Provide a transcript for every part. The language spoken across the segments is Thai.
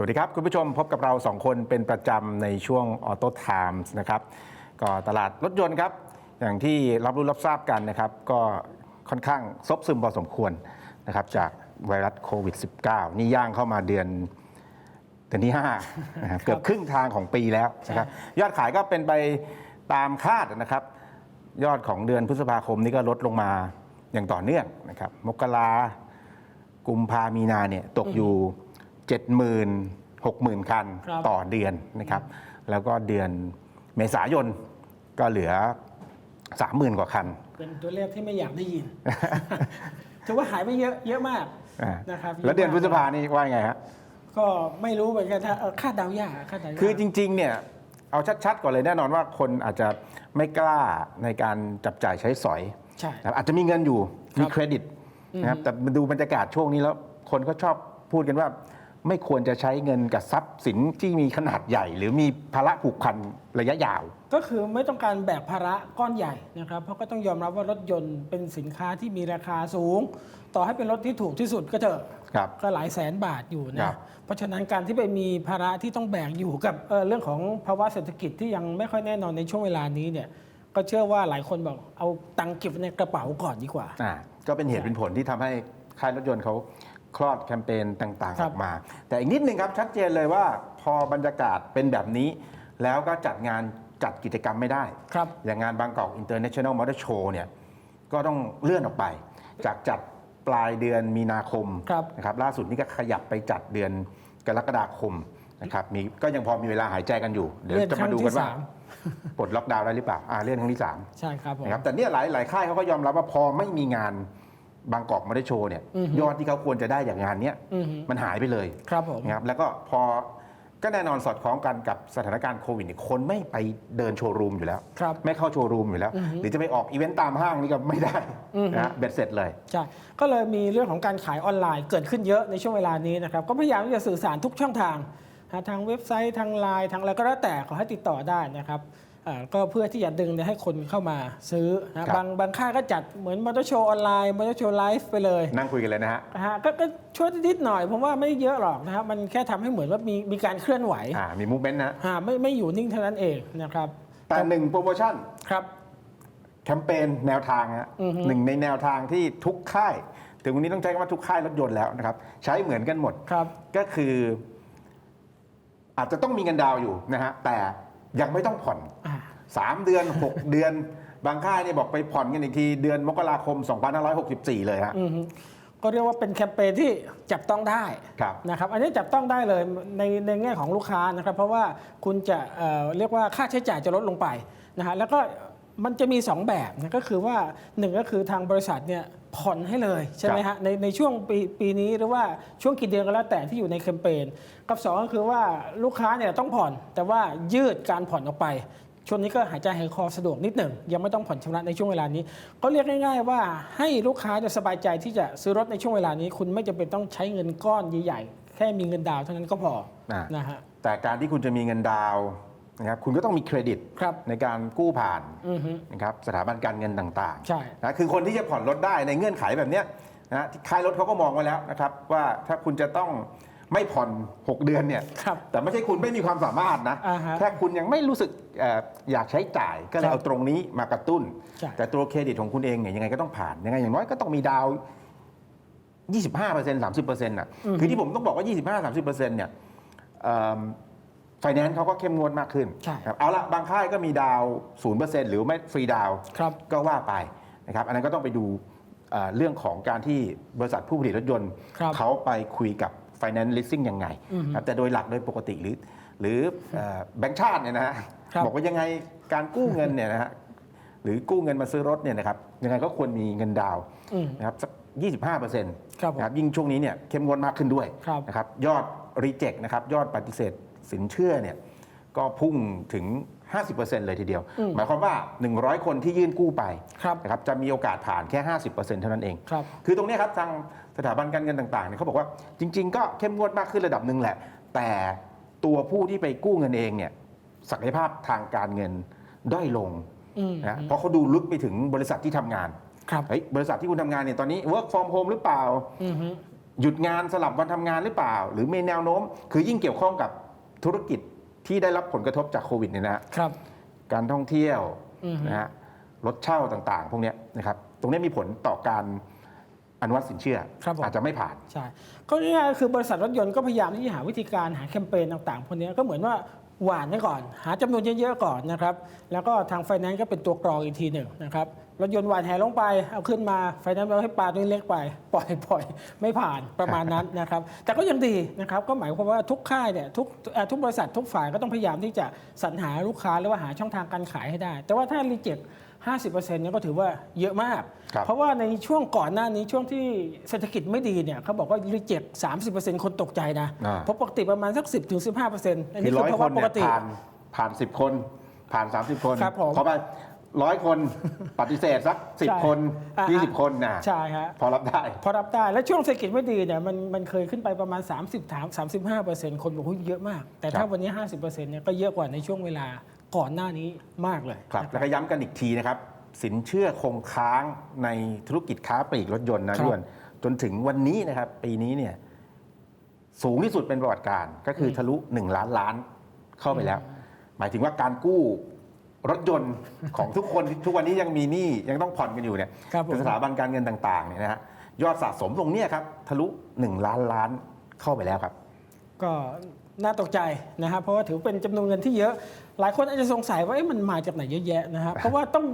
สวัสดีครับ คุณผู้ชมพบกับเรา 2 คนเป็นประจำในช่วง Auto Times นะครับก็ตลาดรถยนต์ครับ อย่างที่รับรู้รับทราบกันนะครับ ก็ค่อนข้างซบซึมพอสมควรนะครับ จากไวรัสโควิด -19 นี่ย่างเข้ามาเดือนเดือนที่5นะครับเกือบครึ่งทางของปีแล้วนะครับยอดขายก็เป็นไปตามคาดนะครับ ยอดของเดือนพฤษภาคมนี่ก็ลดลงมาอย่างต่อเนื่องนะครับ มกรากุมภามีนาเนี่ยตกอยู่ 70,000 60,000 คันครับ ต่อเดือนนะครับ แล้วก็เดือนเมษายนก็เหลือ 30,000 กว่าคัน เป็นตัวเลขที่ไม่อยากได้ยิน ถือว่าหายไปเยอะเยอะมากอ่านะครับแล้วเดือนพฤษภานี่ว่าไงฮะ ก็ไม่รู้เหมือนกันถ้าเอ่อคาดเดายากคาดเดายาก คือจริงๆ เนี่ย เอาชัดๆ ก่อนเลยแน่นอนว่าคนอาจจะไม่กล้าในการจับจ่ายใช้สอยใช่นะครับอาจจะมีเงินอยู่ มีเครดิตนะครับ แต่มาดูบรรยากาศช่วงนี้แล้ว คนก็ชอบพูดกันว่า ไม่ควรจะใช้เงินกับทรัพย์สินที่มีขนาดใหญ่ หรือมีภาระผูกพันระยะยาว ก็คือไม่ต้องการแบกภาระก้อนใหญ่นะครับ เพราะก็ต้องยอมรับว่ารถยนต์เป็นสินค้าที่มีราคาสูง ต่อให้เป็นรถที่ถูกที่สุดก็เถอะครับก็หลายแสนบาทอยู่ครันะ บ เพราะฉะนั้นการที่ไปมีภาระที่ต้องแบกอยู่กับเอ่อเรื่องของภาวะเศรษฐกิจที่ยังไม่ค่อยแน่นอนในช่วงเวลานี้เนี่ย ก็เชื่อว่าหลายคนบอกเอาตังค์เก็บไว้ในกระเป๋าก่อนดีกว่า อ่าก็เป็นเหตุเป็นผลที่ทำให้ค่ายรถยนต์เขา คลอดแคมเปญต่างๆคอรับอกมา แต่อีกนิดนึงครับชัดเจนเลยว่าพอบรรยากาศเป็นแบบนี้ แล้วก็จัดงานจัดกิจกรรมไม่ได้ ครับ อย่างงานบางกอก International Motor Show เนี่ยก็ต้องเลื่อนออกไป จากจัดปลายเดือนมีนาคมครับนะครับล่าสุดนี่ก็ขยับไปจัดเดือนกรกฎาคมนะครับมีก็ยังพอมีเวลาหายใจกันอยู่ เดี๋ยวเลื่อนจะครั้มางดูที่กันว่าสาม ปลดล็อกดาวน์ได้หรือเปล่าอ่าเลื่อนครั้งที่สามใช่ครับผม นะครับแต่เนี่ยหลายหลายค่ายเขาก็ยอมรับว่าพอไม่มีงาน บางกอกมาได้โชว์เนี่ยอือฮึยอดที่เขาควรจะได้จากงานเนี้ยอือฮึมันหายไปเลยครับผมนะครับแล้วก็พอก็แน่นอนสอดคล้องกันกับสถานการณ์โควิดเนี่ยคนไม่ไปเดินโชว์รูมอยู่แล้ว ครับ ไม่เข้าโชว์รูมอยู่แล้ว หรือจะไปออกอีเวนต์ตามห้างนี่ก็ไม่ได้อือฮึ นะฮะเบ็ดเสร็จเลย ใช่ก็เลยมีเรื่องของการขายออนไลน์เกิดขึ้นเยอะในช่วงเวลานี้นะครับ ก็พยายามที่จะสื่อสารทุกช่องทางนะทางเว็บไซต์ทางไลน์ทางอะไรก็แล้วแต่ขอให้ติดต่อได้นะครับอ่า ก็เพื่อที่จะดึงให้คนเข้ามาซื้อนะครับบางบางค่ายก็จัดเหมือนมอเตอร์โชว์ออนไลน์มอเตอร์โชว์ไลฟ์ไปเลย นั่งคุยกันเลยนะฮะนะฮะก็ก็ช่วยนิดๆหน่อยผมว่าไม่เยอะหรอกนะครับ มันแค่ทำให้เหมือนว่ามีมีการเคลื่อนไหวอ่ามีมูฟเมนต์นะอ่าไม่ไม่อยู่นิ่งเท่านั้นเองนะครับแต่หนึ่งโปรโมชั่นครับแคมเปญแนวทางฮะอือฮึหนึ่งในแนวทางที่ทุกค่าย ถึงวันนี้ต้องใช้คำว่าทุกค่ายรถยนต์แล้วนะครับ ใช้เหมือนกันหมดครับ ก็คือ อาจจะต้องมีเงินดาวน์อยู่นะฮะแต่ ยังไม่ต้องผ่อนอ่า3เดือน6เดือนบางค่ายเนี่ยบอกไปผ่อนกันอีกทีเดือนมกราคม 2564 เลยฮะอือฮึก็เรียกว่าเป็นแคมเปญที่จับต้องได้ครับนะครับอันนี้จับต้องได้เลยในในแง่ของลูกค้านะครับ เพราะว่าคุณจะเอ่อเรียกว่าค่าใช้จ่ายจะลดลงไปนะฮะแล้วก็ มันจะมี 2 แบบนะก็คือว่าหนึ่งก็คือทางบริษัทเนี่ยผ่อนให้เลยใช่ไหมฮะในในช่วงปีปีนี้หรือว่าช่วงกี่เดือนก็แล้วแต่ที่อยู่ในแคมเปญกับสองก็คือว่าลูกค้าเนี่ยต้องผ่อน แต่ว่ายืดการผ่อนออกไปช่วงนี้ก็หายใจหายคอสะดวกนิดหนึ่ง ยังไม่ต้องผ่อนชำระในช่วงเวลานี้ ก็เรียกง่ายๆว่าให้ลูกค้าจะสบายใจที่จะซื้อรถในช่วงเวลานี้ คุณไม่จำเป็นต้องใช้เงินก้อนใหญ่ๆแค่มีเงินดาวน์เท่านั้นก็พออ่านนะฮะแต่การที่คุณจะมีเงินดาวน์ นะครับคุณก็ต้องมีเครดิตครับในการกู้ผ่านอือฮึ นะครับสถาบันการเงินต่างๆใช่ นะคือคนที่จะผ่อนรถได้ในเงื่อนไขแบบเนี้ยนะที่ค่ายรถเขาก็มองไว้แล้วนะครับว่าถ้าคุณจะต้องไม่ผ่อน 6 เดือนเนี่ยครับแต่ไม่ใช่คุณไม่มีความสามารถนะอ่าฮะแค่คุณยังไม่รู้สึกเอ่ออยากใช้จ่ายก็เลครัยบเอาตรงนี้มากระตุ้น ใช่ แต่ตัวเครดิตของคุณเองเนี่ยยังไงก็ต้องผ่านยังไงอย่างน้อยก็ต้องมีดาวน์25% 30%น่ะคือที่ผมต้องบอกว่า 25 30%เนี่ย ไฟแนนซ์เขาก็เข้มงวดมากขึ้นใช่ครับเอาละบางค่ายก็มีดาวศูนย์เปอร์เซ็นต์หรือไม่ฟรีดาวน์ครับก็ว่าไปนะครับอันนั้นก็ต้องไปดูเอ่อเรื่องของการที่บริษัทผู้ผลิตรถยนต์ครับเขาไปคุยกับ Finance Leasing ยังไงอือฮึครับแต่โดยหลักโดยปกติหรือ หรือเอ่อแบงก์ชาติเนี่ยนะฮะครับบอกว่ายังไงการกู้เงินเนี่ยนะฮะหรือกู้เงินมาซื้อรถเนี่ยนะครับยังไงก็ควรมีเงินดาวน์อืมนะครับสัก 25เปอร์เซ็นต์ครับผมนะครับยิ่งช่วงนี้เนี่ยเข้มงวดมากขึ้นด้วยครับนะครับยอดรีเจ็คนะครับยอดปฏิเสธ สินเชื่อเนี่ยก็พุ่งถึง 50%เลยทีเดียวอืมหมายความว่า 100 คนที่ยื่นกู้ไปครับนะครับจะมีโอกาสผ่านแค่ 50%เท่านั้นเองครับคือตรงเนี้ยครับทางสถาบันการเงินต่างๆเนี่ยเขาบอกว่าจริง ๆ ก็เข้มงวดมากขึ้นระดับหนึ่งแหละ แต่ตัวผู้ที่ไปกู้เงินเองเนี่ยศักยภาพทางการเงินด้อยลงอืมนะเพราะเขาดูลึกไปถึงบริษัทที่ทำงานครับเฮ้ยบริษัทที่คุณทำงานเนี่ยตอนนี้ work from home หรือเปล่าอือฮึหยุดงานสลับวันทำงานหรือเปล่า หรือมีแนวโน้ม คือยิ่งเกี่ยวข้องกับ ธุรกิจที่ได้รับผลกระทบจากโควิดเนี่ยนะฮะครับ การท่องเที่ยวอือฮึนะฮะรถเช่าต่างๆ พวกเนี้ยนะครับ ตรงเนี้ยมีผลต่อการอนุมัติสินเชื่อครับผมอาจจะไม่ผ่าน ใช่ ก็ง่ายๆคือบริษัทรถยนต์ก็พยายามที่จะหาวิธีการหาแคมเปญต่างๆพวกนี้ก็เหมือนว่า หวานไว้ก่อน หาจำนวนเยอะๆก่อนนะครับ แล้วก็ทางไฟแนนซ์ก็เป็นตัวกรองอีกทีหนึ่งนะครับรถยนต์หวานแหลงไปเอาขึ้นมาไฟแนนซ์เอาให้ปลาตัวเล็กไป ปล่อยปล่อยไม่ผ่านประมาณนั้นนะครับ แต่ก็ยังดีนะครับก็หมายความว่าทุกค่ายเนี่ยทุกทุกบริษัททุกฝ่ายก็ต้องพยายามที่จะสรรหาลูกค้าหรือว่าหาช่องทางการขายให้ได้ แต่ว่าถ้ารีเจ็ค50%เนี่ยก็ถือว่าเยอะมาก เพราะว่าในช่วงก่อนหน้านี้ช่วงที่เศรษฐกิจไม่ดีเนี่ยเขาบอกว่ารีเจ็ค30%คนตกใจนะอ่าเพราะปกติประมาณสัก10-15%อันคืนี้อคือร้อยภาควะนปเนี่กยติผ่านผ่านสิบคนผ่าน30คนครับผมขอไปร้อยคนปฏิเสธสักสิบใช่คนอ่ายี่สิบคนนะใช่ฮะพอรับได้ พอรับได้ แล้วช่วงเศรษฐกิจไม่ดีเนี่ยมันมันเคยขึ้นไปประมาณ 30ถาม35คนบอกว่าเยอะมาก แต่ครัถ้าบวันนี้ 50เนี่ยก็เยอะกว่าในช่วงเวลาก่อนหน้านี้มากเลยครับนะแล้วก็ย้ำกันอีกทีนะครับ สินเชื่อคงค้างในธุรกิจค้าปลีกรถยนต์นะพี่อ้วนจนถึงวันนี้นะครับ ปีนี้เนี่ยสูงที่สุดเป็นประวัติการก็คือทะลุ 1 ล้านล้านเข้าไปแล้ว หมายถึงว่าการกู้รถยนต์ของทุกคนทุกวันนี้ยังมีหนี้ยังต้องผ่อนกันอยู่เนี่ยครับผมเป็นสถาบันการเงินต่างๆเนี่ยนะฮะยอดสะสมตรงเนี้ยครับทะลุ 1 ล้านล้านเข้าไปแล้วครับ ก็ น่าตกใจนะครับเพราะว่าถือเป็นจำนวนเงินที่เยอะ หลายคนอาจจะสงสัยว่าเอ๊ะมันมาจากไหนเยอะแยะนะครับเพราะว่าต้อง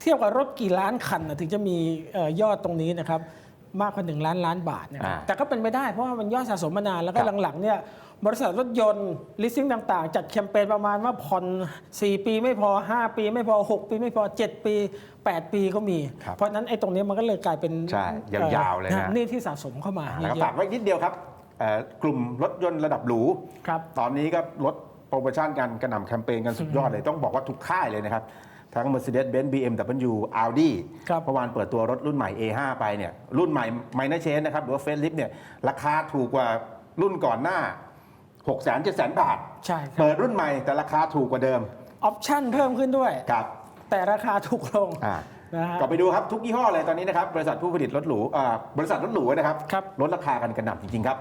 เทียบกับรถกี่ล้านคันน่ะถึงจะมีเอ่อยอดตรงนี้นะครับมากกว่า1ล้านล้านบาทนะครับอ่าแต่ก็เป็นไปได้เพราะว่ามันยอดสะสมมานานแล้วก็ครับหลังๆเนี่ยบริษัทรถยนต์ลิสซิ่งต่างๆ จัดแคมเปญประมาณว่าผ่อน 4 ปีไม่พอ 5 ปีไม่พอ 6 ปีไม่พอ 7 ปี 8 ปีก็มีครับเพราะฉะนั้นไอ้ตรงนี้มันก็เลยกลายเป็นใช่ยาวๆเลยนะหนี่ที่สะสมเข้ามาอ่าเยแล้วก็อะฝากไว้นิดเดียวครับเอ่อ กลุ่มรถยนต์ระดับหรูๆครับตอนนี้ก็ลดโปรโมชั่นกันกระหน่ำแคมเปญกันสุดยอดเลย ต้องบอกว่าทุกค่ายเลยนะครับ ทั้ง Mercedes-Benz BMW Audi ครับเมื่อวานเปิดตัวรถรุ่นใหม่ A5 ไปเนี่ยรุ่นใหม่ Minor Change นะครับหรือว่า Facelift เนี่ยราคาถูกกว่ารุ่นก่อนหน้า 6 0 0 0 0 7 0 0 0 บาท ใช่ครับเปิดรุ่นใหม่แต่ราคาถูกกว่าเดิมออปชั่นเพิ่มขึ้นด้วย ครับแต่ราคาถูกลงอ่า นะฮะ ก็ไปดูครับ ทุกยี่ห้อเลยตอนนี้นะครับ บริษัทผู้ผลิตรถหรูอ่าบริษัทรถหรูนะครับ ครับ ลดราคากันกระหน่ำจริง ๆ ครับ